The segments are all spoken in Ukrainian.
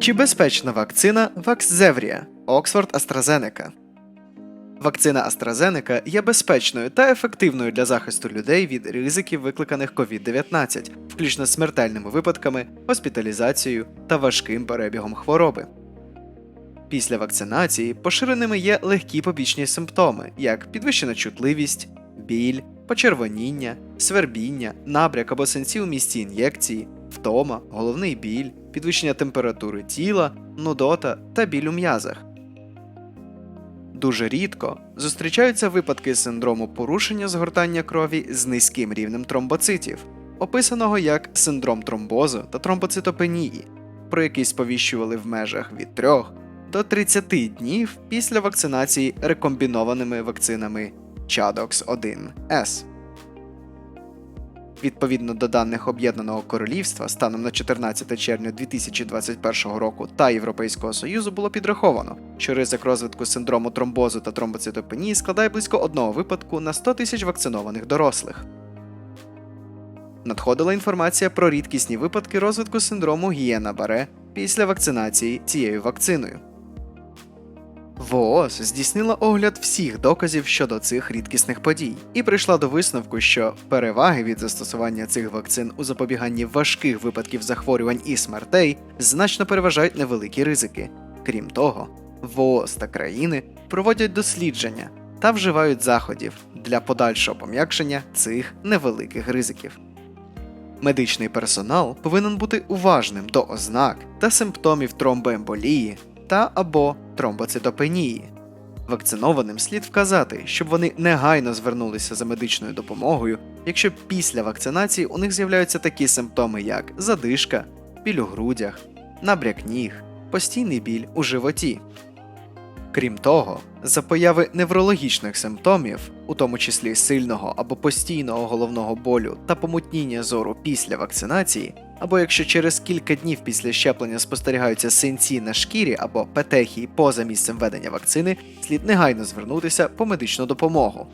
Чи безпечна вакцина Ваксзеврія Оксфорд AstraZeneca? Вакцина AstraZeneca є безпечною та ефективною для захисту людей від ризиків, викликаних COVID-19, включно з смертельними випадками, госпіталізацією та важким перебігом хвороби. Після вакцинації поширеними є легкі побічні симптоми, як підвищена чутливість, біль, почервоніння, свербіння, набряк або синці у місці ін'єкції, втома, головний біль, підвищення температури тіла, нудота та біль у м'язах. Дуже рідко зустрічаються випадки синдрому порушення згортання крові з низьким рівнем тромбоцитів, описаного як синдром тромбозу та тромбоцитопенії, про який сповіщували в межах від 3 до 30 днів після вакцинації рекомбінованими вакцинами Chadox 1S. Відповідно до даних Об'єднаного Королівства, станом на 14 червня 2021 року та Європейського Союзу було підраховано, що ризик розвитку синдрому тромбозу та тромбоцитопенії складає близько одного випадку на 100 тисяч вакцинованих дорослих. Надходила інформація про рідкісні випадки розвитку синдрому гієна баре після вакцинації цією вакциною. ВООЗ здійснила огляд всіх доказів щодо цих рідкісних подій і прийшла до висновку, що переваги від застосування цих вакцин у запобіганні важких випадків захворювань і смертей значно переважають невеликі ризики. Крім того, ВООЗ та країни проводять дослідження та вживають заходів для подальшого пом'якшення цих невеликих ризиків. Медичний персонал повинен бути уважним до ознак та симптомів тромбоемболії та або тромбоцитопенії. Вакцинованим слід вказати, щоб вони негайно звернулися за медичною допомогою, якщо після вакцинації у них з'являються такі симптоми, як задишка, біль у грудях, набряк ніг, постійний біль у животі. Крім того, за появи неврологічних симптомів, у тому числі сильного або постійного головного болю та помутніння зору після вакцинації, або якщо через кілька днів після щеплення спостерігаються синці на шкірі або петехії поза місцем ведення вакцини, слід негайно звернутися по медичну допомогу.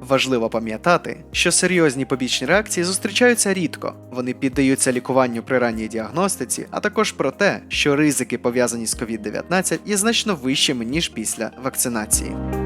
Важливо пам'ятати, що серйозні побічні реакції зустрічаються рідко, вони піддаються лікуванню при ранній діагностиці, а також про те, що ризики пов'язані з COVID-19 є значно вищими ніж після вакцинації.